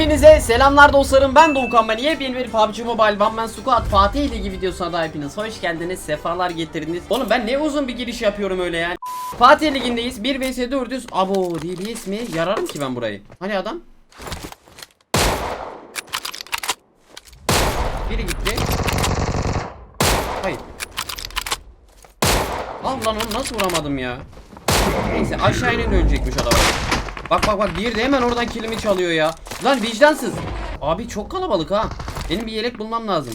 Hepinize selamlar dostlarım. Ben Doğukan ben. Yepyeni bir PUBG Mobile One Man Squad Fatih Ligi videosuna da hepiniz. Hoş geldiniz sefalar getirdiniz. Oğlum ben ne uzun bir giriş yapıyorum öyle yani. Fatih Ligi'ndeyiz. 1 vs 4'üz Abo DBS mi yararım ki ben burayı. Hani adam? Biri gitti. Hayır. Allah lan onu nasıl vuramadım ya? Neyse aşağı inen ölecekmiş adam Bak bak bak bir de hemen oradan kilimi çalıyor ya. Lan vicdansız. Abi çok kalabalık ha. Benim bir yelek bulmam lazım.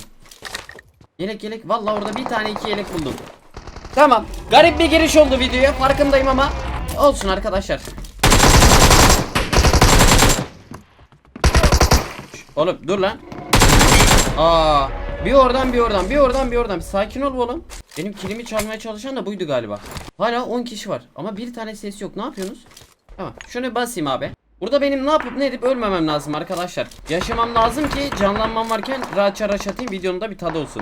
Yelek yelek. Vallahi orada bir tane iki yelek buldum. Tamam. Garip bir giriş oldu videoya. Farkındayım ama. Olsun arkadaşlar. Oğlum dur lan. Aa, bir oradan bir oradan bir oradan bir oradan. Sakin ol oğlum. Benim kilimi çalmaya çalışan da buydu galiba. Hala 10 kişi var ama bir tane ses yok. Ne yapıyorsunuz? Tamam. Şunu basayım abi. Burada benim ne yapıp ne edip ölmemem lazım arkadaşlar. Yaşamam lazım ki canlanmam varken rahatça rush atayım videonun da bir tadı olsun.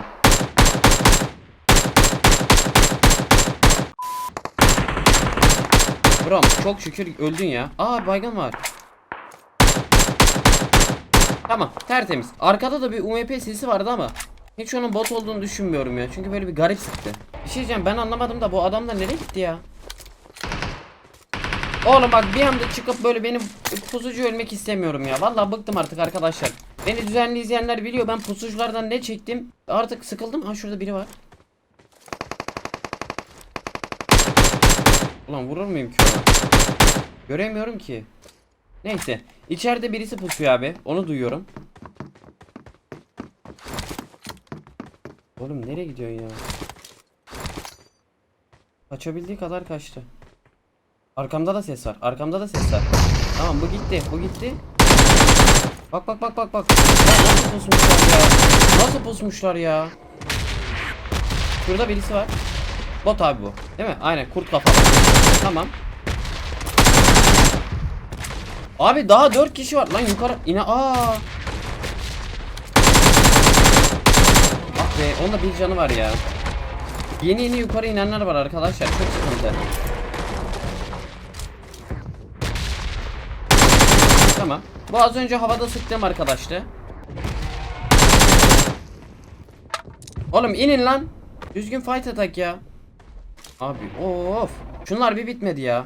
Brom çok şükür öldün ya. Aa baygın var. Tamam tertemiz. Arkada da bir UMP sesi vardı ama hiç onun bot olduğunu düşünmüyorum ya. Çünkü böyle bir garip sıktı. Bir şey diyeceğim ben anlamadım da bu adam da nereye gitti ya? Oğlum bak bir anda çıkıp böyle benim pusucu ölmek istemiyorum ya. Vallahi bıktım artık arkadaşlar. Beni düzenli izleyenler biliyor ben pusuculardan ne çektim. Artık sıkıldım. Ha şurada biri var. Ulan vurur muyum ki? Göremiyorum ki. Neyse. İçeride birisi pusuyor abi. Onu duyuyorum. Oğlum nereye gidiyorsun ya? Kaçabildiği kadar kaçtı. Arkamda da ses var. Arkamda da ses var. Tamam bu gitti. Bu gitti. Bak bak bak bak bak. Nasıl pusmuşlar ya? Nasıl pusmuşlar ya? Şurada birisi var. Bot abi bu. Değil mi? Aynen kurt kafalı. Tamam. Abi daha 4 kişi var. Lan yukarı ine aa. Ah be onda bir canı var ya. Yeni yeni yukarı inenler var arkadaşlar. Çok sıkıntı. Tamam. Bu az önce havada sıktığım arkadaştı. Oğlum inin lan. Düzgün fight atak ya. Abi of. Şunlar bir bitmedi ya.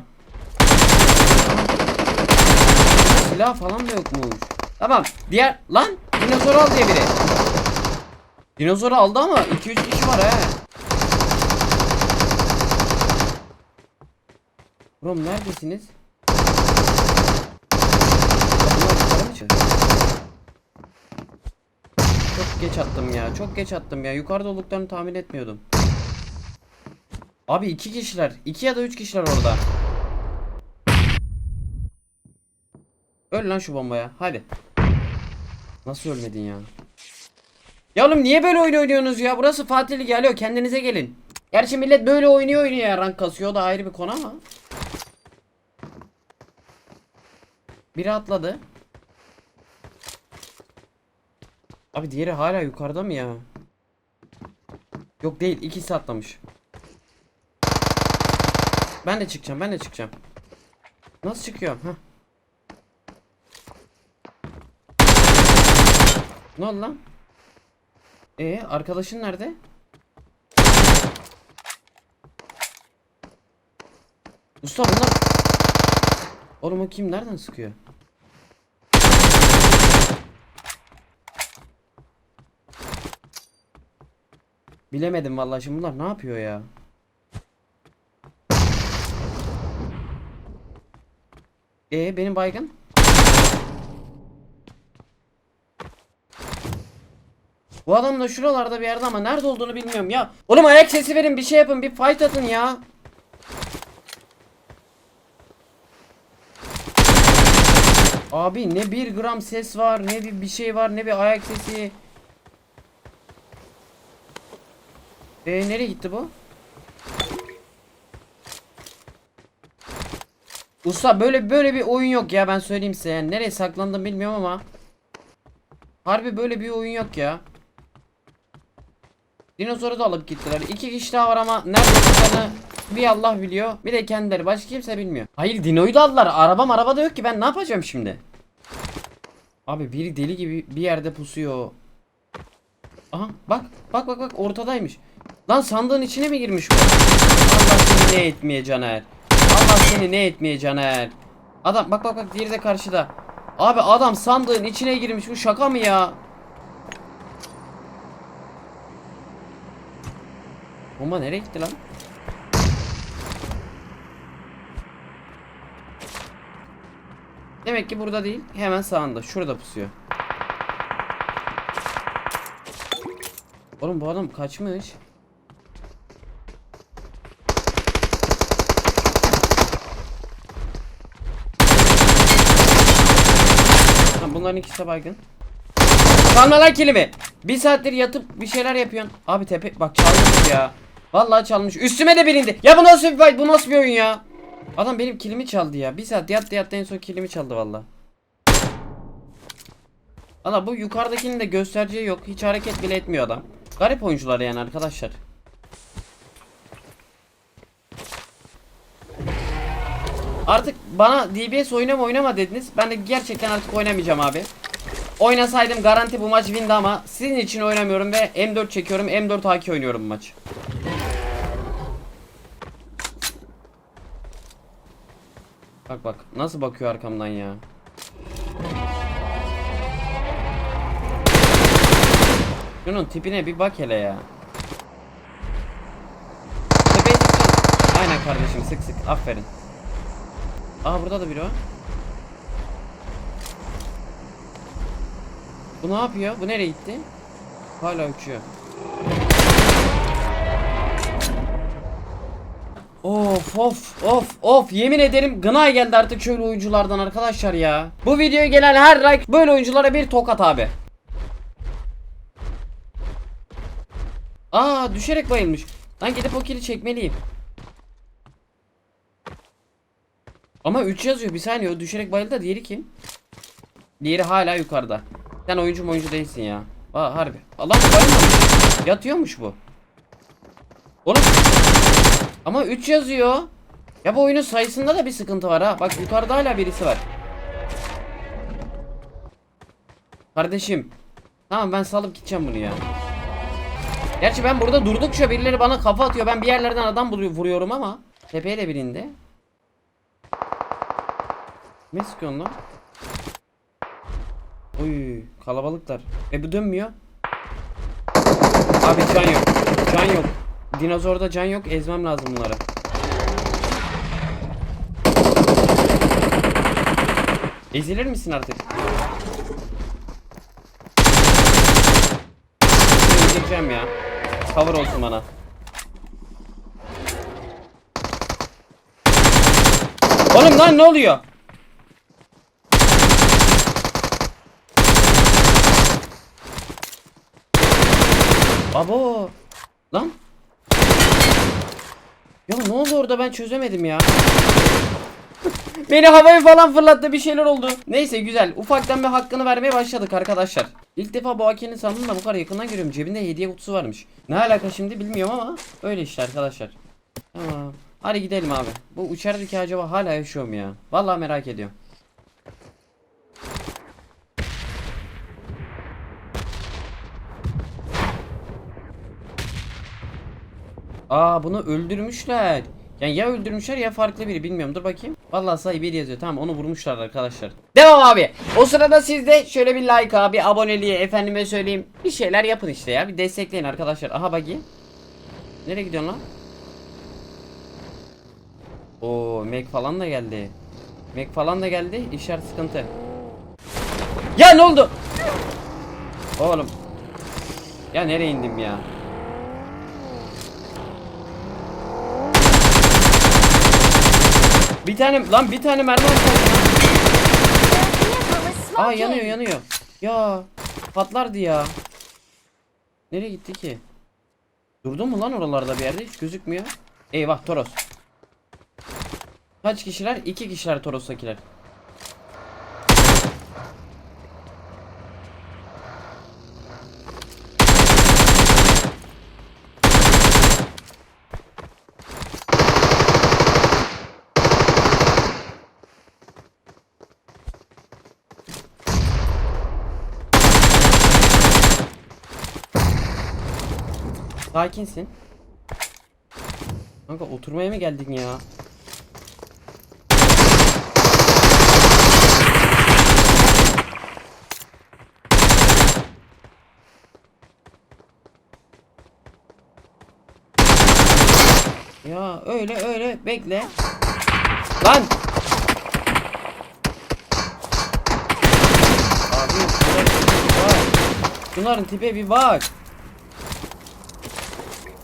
Silah falan da yokmuş. Tamam. Diğer lan dinozor al diye biri. Dinozoru aldı ama 2-3 kişi var he. Brom neredesiniz? Çok geç attım ya. Çok geç attım ya. Yukarıda olduklarını tahmin etmiyordum. Abi iki kişiler. iki ya da üç kişiler orada. Öl lan şu bombaya. Hadi. Nasıl ölmedin ya? Ya oğlum niye böyle oyun oynuyorsunuz ya? Burası Fatih Ligi. Alo kendinize gelin. Gerçi millet böyle oynuyor oynuyor. Rank kasıyor. O da ayrı bir konu ama. Biri atladı. Abi diğeri hala yukarıda mı ya? Yok değil ikisi atlamış. Ben de çıkacağım ben de çıkacağım. Nasıl çıkıyorum ha? Ne oldu lan? Ee arkadaşın nerede? Usta bunlar Oğlum o kim nereden sıkıyor? Bilemedim vallahi şimdi bunlar ne yapıyor ya? Ee benim baygın? Bu adam da şuralarda bir yerde ama nerede olduğunu bilmiyorum ya. Oğlum ayak sesi verin bir şey yapın bir fight atın ya. Abi ne bir gram ses var ne bir bir şey var ne bir ayak sesi. Ee nereye gitti bu? Usta böyle böyle bir oyun yok ya ben söyleyeyim size. Yani nereye saklandım bilmiyorum ama. Harbi böyle bir oyun yok ya. Dinozoru da alıp gittiler. İki kişi daha var ama nerede olduklarını bir Allah biliyor bir de kendileri. Başka kimse bilmiyor. Hayır Dino'yu da aldılar. Arabam arabada yok ki. Ben ne yapacağım şimdi? Abi biri deli gibi bir yerde pusuyor. Aha bak bak bak bak. Ortadaymış. Lan sandığın içine mi girmiş bu? Allah seni ne etmeye Caner. Allah seni ne etmeye Caner. Adam bak bak bak diğeri de karşıda. Abi adam sandığın içine girmiş bu şaka mı ya? Bomba nereye gitti lan? Demek ki burada değil. Hemen sağında. Şurada pusuyor. Oğlum bu adam kaçmış. Bunların ikisi baygın. Çalma lan kilimi. Bir saattir yatıp bir şeyler yapıyorsun. Abi tepe bak çalmış ya. Vallahi çalmış. Üstüme de birindi. Ya bu nasıl bir fight? Bu nasıl bir oyun ya? Adam benim kilimi çaldı ya. Bir saat yattı yattı en son kilimi çaldı valla. Valla bu yukarıdakinin de göstereceği yok. Hiç hareket bile etmiyor adam. Garip oyuncular yani arkadaşlar. Artık bana DBS oynama oynama dediniz. Ben de gerçekten artık oynamayacağım abi. Oynasaydım garanti bu maç windi ama sizin için oynamıyorum ve M4 çekiyorum. M4 AK oynuyorum bu maç. Bak bak nasıl bakıyor arkamdan ya. Şunun tipine bir bak hele ya. Aynen kardeşim sık sık aferin. Aa burada da biri var. Bu ne yapıyor? Bu nereye gitti? Hala uçuyor. Of of of of yemin ederim gına geldi artık şöyle oyunculardan arkadaşlar ya. Bu videoya gelen her like böyle oyunculara bir tokat abi. Aa düşerek bayılmış. Lan gidip o kili çekmeliyim. Ama 3 yazıyor bir saniye o düşerek bayıldı diğeri kim? Diğeri hala yukarıda. Sen oyuncu oyuncu değilsin ya. Aa harbi. Allah bayılmamış. Yatıyormuş bu. Oğlum. Ama 3 yazıyor. Ya bu oyunun sayısında da bir sıkıntı var ha. Bak yukarıda hala birisi var. Kardeşim. Tamam ben salıp gideceğim bunu ya. Gerçi ben burada durdukça birileri bana kafa atıyor. Ben bir yerlerden adam vuruyorum ama. Tepeye de birinde. Ne sıkıyorsun lan? Oy kalabalıklar. E bu dönmüyor. Abi can yok. Can yok. Dinozorda can yok. Ezmem lazım bunları. Ezilir misin artık? Ezileceğim ya. Cover olsun bana. Oğlum lan ne oluyor? Abo. Lan. Ya ne oldu orada ben çözemedim ya. Beni havaya falan fırlattı bir şeyler oldu. Neyse güzel. Ufaktan bir hakkını vermeye başladık arkadaşlar. İlk defa bu AK'nin sandığını da bu kadar yakından görüyorum. Cebinde hediye kutusu varmış. Ne alaka şimdi bilmiyorum ama öyle işte arkadaşlar. Tamam. Hadi gidelim abi. Bu içerideki acaba hala yaşıyor mu ya? Vallahi merak ediyorum. Aa bunu öldürmüşler. Yani ya öldürmüşler ya farklı biri bilmiyorum dur bakayım. Vallahi sahibi yazıyor tamam onu vurmuşlar arkadaşlar. Devam abi. O sırada siz de şöyle bir like abi aboneliği efendime söyleyeyim. Bir şeyler yapın işte ya bir destekleyin arkadaşlar. Aha bagi. Nereye gidiyorsun lan? Oo Mac falan da geldi. Mac falan da geldi. İşaret sıkıntı. Ya ne oldu? Oğlum. Ya nereye indim ya? Bir tane lan bir tane mermi atıyor. Aa yanıyor yanıyor. Ya patlardı ya. Nereye gitti ki? Durdu mu lan oralarda bir yerde hiç gözükmüyor. Eyvah Toros. Kaç kişiler? İki kişiler Toros'takiler. Sakinsin. Kanka oturmaya mı geldin ya? Ya öyle öyle bekle. Lan! Abi şunların tipe bir bak. Şunların tipe bir bak.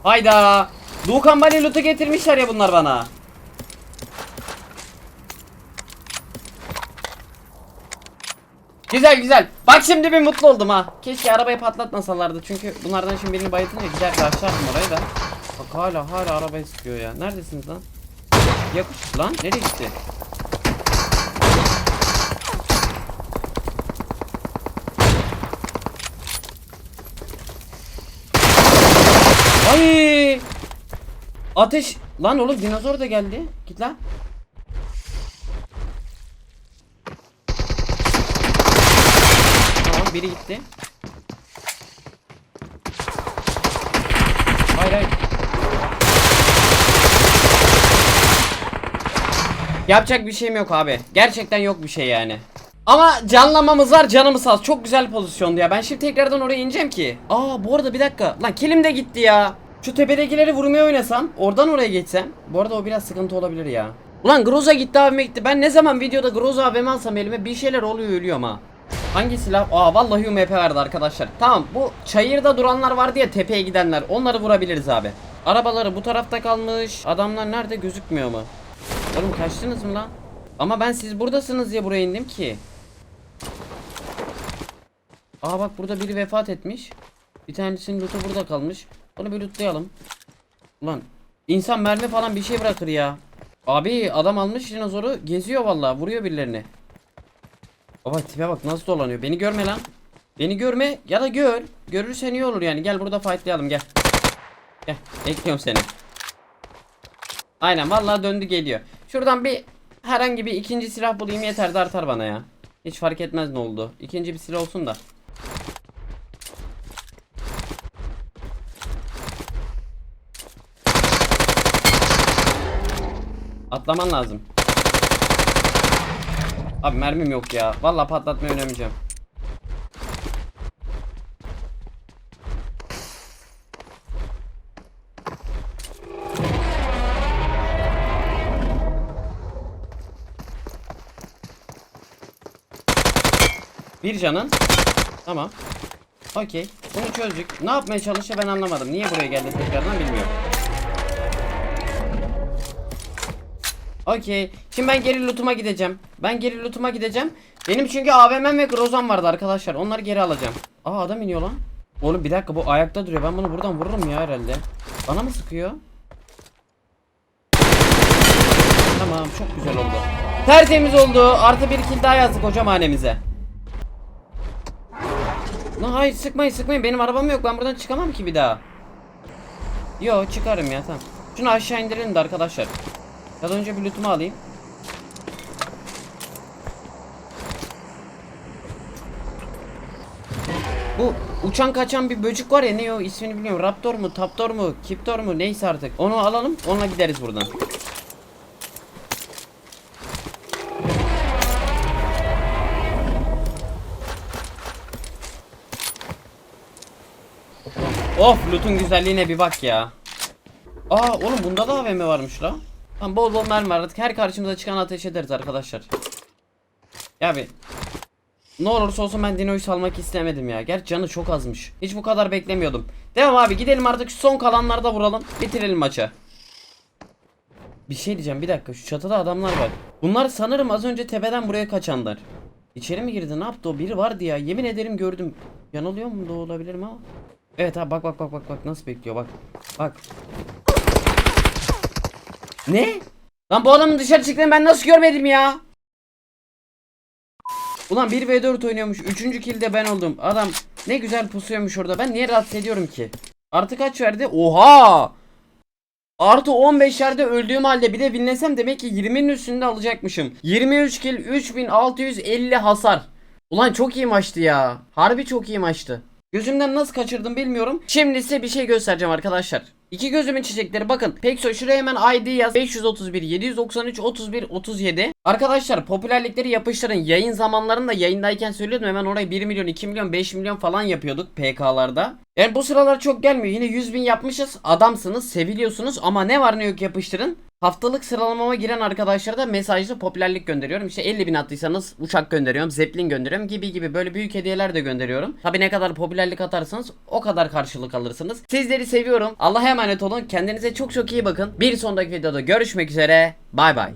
Hayda. Doğukan Bali loot'u getirmişler ya bunlar bana. Güzel güzel. Bak şimdi bir mutlu oldum ha. Keşke arabayı patlatmasalardı. Çünkü bunlardan şimdi birini bayıltınca gider karşılardım orayı da. Bak hala hala arabayı sıkıyor ya. Neredesiniz lan? Yok lan nereye gitti? Ateş lan oğlum dinozor da geldi. Git lan. Tamam biri gitti. Hayır hayır. Yapacak bir şeyim yok abi. Gerçekten yok bir şey yani. Ama canlamamız var canımız az. Çok güzel pozisyondu ya. Ben şimdi tekrardan oraya ineceğim ki. Aa bu arada bir dakika. Lan kilim de gitti ya. Şu tepedekileri vurmaya oynasam. Oradan oraya geçsem. Bu arada o biraz sıkıntı olabilir ya. Ulan Groza gitti abime gitti. Ben ne zaman videoda Groza abime alsam elime bir şeyler oluyor ölüyorum ha. Hangi silah? Aa vallahi UMP verdi arkadaşlar. Tamam bu çayırda duranlar vardı ya tepeye gidenler. Onları vurabiliriz abi. Arabaları bu tarafta kalmış. Adamlar nerede gözükmüyor mu? Oğlum kaçtınız mı lan? Ama ben siz buradasınız diye buraya indim ki. Aa bak burada biri vefat etmiş. Bir tanesinin lootu burada kalmış. Onu bir lootlayalım. Ulan insan mermi falan bir şey bırakır ya. Abi adam almış dinozoru geziyor vallahi vuruyor birilerini. Baba tipe bak nasıl dolanıyor. Beni görme lan. Beni görme ya da gör. Görürsen iyi olur yani. Gel burada fightlayalım gel. Gel bekliyorum seni. Aynen vallahi döndü geliyor. Şuradan bir herhangi bir ikinci silah bulayım yeter de artar bana ya. Hiç fark etmez ne oldu. İkinci bir silah olsun da. Atlaman lazım. Abi mermim yok ya. Vallahi patlatmayı oynamayacağım. Bir canın. Tamam. Okey. Bunu çözdük. Ne yapmaya çalışıyor ben anlamadım. Niye buraya geldi tekrardan bilmiyorum. Okey. Şimdi ben geri lootuma gideceğim. Ben geri lootuma gideceğim. Benim çünkü AVM'm ve Grozan vardı arkadaşlar. Onları geri alacağım. Aa adam iniyor lan. Oğlum bir dakika bu ayakta duruyor. Ben bunu buradan vururum ya herhalde. Bana mı sıkıyor? Tamam çok güzel oldu. Tertemiz oldu. Artı bir kill daha yazdık hocam hanemize. Lan hayır sıkmayın sıkmayın. Benim arabam yok. Ben buradan çıkamam ki bir daha. Yo çıkarım ya tamam. Şunu aşağı indirelim de arkadaşlar. Ya da önce bir lootumu alayım. Bu uçan kaçan bir böcük var ya ne o ismini bilmiyorum. Raptor mu, Taptor mu, Kiptor mu neyse artık. Onu alalım. Onunla gideriz buradan. Of loot'un güzelliğine bir bak ya. Aa oğlum bunda da AVM varmış la. Tamam bol bol mermi var artık her karşımıza çıkan ateş ederiz arkadaşlar. Ya bir ne olursa olsun ben Dino'yu salmak istemedim ya. Gerçi canı çok azmış. Hiç bu kadar beklemiyordum. Devam abi gidelim artık son kalanlarda vuralım. Bitirelim maçı. Bir şey diyeceğim bir dakika şu çatıda adamlar var. Bunlar sanırım az önce tepeden buraya kaçanlar. İçeri mi girdi ne yaptı o biri vardı ya yemin ederim gördüm. Yanılıyor mu da olabilirim ama. Evet abi bak bak bak bak bak nasıl bekliyor bak. Bak. Ne? Lan bu adamın dışarı çıktığını ben nasıl görmedim ya? Ulan 1v4 oynuyormuş. Üçüncü kilde ben oldum. Adam ne güzel pusuyormuş orada. Ben niye rahatsız ediyorum ki? Artı kaç verdi? Oha! Artı 15 yerde öldüğüm halde bir de winlesem demek ki 20'nin üstünde alacakmışım. 23 kill 3650 hasar. Ulan çok iyi maçtı ya. Harbi çok iyi maçtı. Gözümden nasıl kaçırdım bilmiyorum. Şimdi size bir şey göstereceğim arkadaşlar. İki gözümün çiçekleri bakın. Pekso şuraya hemen ID yaz. 531 793 31 37. Arkadaşlar popülerlikleri yapıştırın. Yayın zamanlarında yayındayken söylüyordum hemen orayı 1 milyon 2 milyon 5 milyon falan yapıyorduk PK'larda. Yani bu sıralar çok gelmiyor. Yine 100 bin yapmışız. Adamsınız, seviliyorsunuz ama ne var ne yok yapıştırın. Haftalık sıralamama giren arkadaşlara da mesajlı popülerlik gönderiyorum. İşte 50 bin attıysanız uçak gönderiyorum, zeplin gönderiyorum gibi gibi böyle büyük hediyeler de gönderiyorum. Tabi ne kadar popülerlik atarsanız o kadar karşılık alırsınız. Sizleri seviyorum. Allah'a emanet olun. Kendinize çok çok iyi bakın. Bir sonraki videoda görüşmek üzere. Bay bay.